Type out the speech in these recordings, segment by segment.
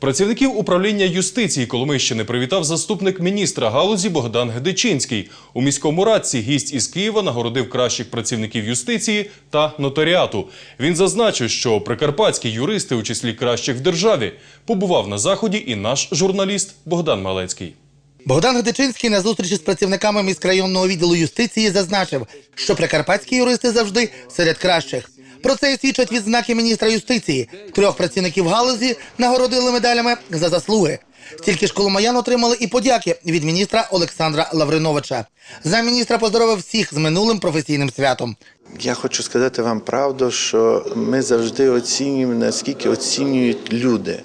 Працівників управління юстиції Коломийщини привітав заступник міністра галузі Богдан Гдичинський. У міському радці гість із Києва нагородив кращих працівників юстиції та нотаріату. Він зазначив, що прикарпатські юристи у числі кращих в державі. Побував на заході і наш журналіст Богдан Малецький. Богдан Гдичинський на зустрічі з працівниками міськрайонного відділу юстиції зазначив, що прикарпатські юристи завжди серед кращих. Про це свідчать відзнаки міністра юстиції. Трьох працівників галузі нагородили медалями за заслуги. Стільки ж коломаян отримали і подяки від міністра Олександра Лавриновича. Замміністра поздоровив всіх з минулим професійним святом. Я хочу сказати вам правду, що ми завжди оцінюємо, наскільки оцінюють люди.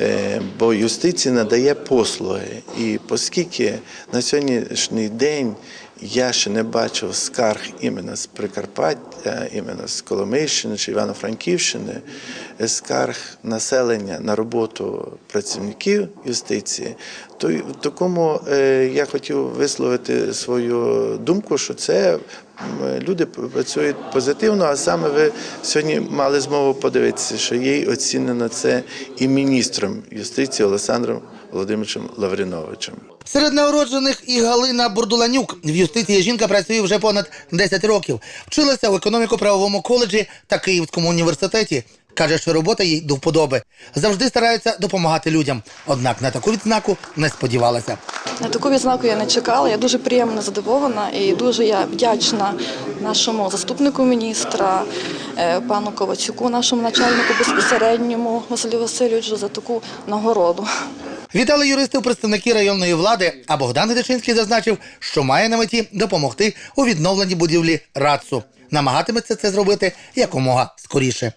Е, Бо юстиція надає послуги. І оскільки на сьогоднішній день я ще не бачив скарг іменно з Прикарпаття, іменно з Коломийщини чи Івано-Франківщини, скарг населення на роботу працівників юстиції, то в такому е, я хотів висловити свою думку, що це люди працюють позитивно, а саме ви сьогодні мали змогу подивитися, що є й оцінено це і міністром юстиції Олександром Володимировичем Лавриновичем. Серед нагороджених і Галина Бурдуланюк. В юстиції жінка працює вже понад 10 років. Вчилася в економіко-правовому коледжі та Київському університеті. Каже, що робота їй до вподоби. Завжди старається допомагати людям. Однак на таку відзнаку не сподівалася. На таку відзнаку я не чекала. Я дуже приємно задоволена і дуже я вдячна нашому заступнику міністра, е, пану Ковацюку, нашому начальнику безпосередньому Василю Васильовичу за таку нагороду. Вітали юристів представники районної влади, а Богдан Гдичинський зазначив, що має на меті допомогти у відновленні будівлі РАЦУ. Намагатиметься це зробити якомога скоріше.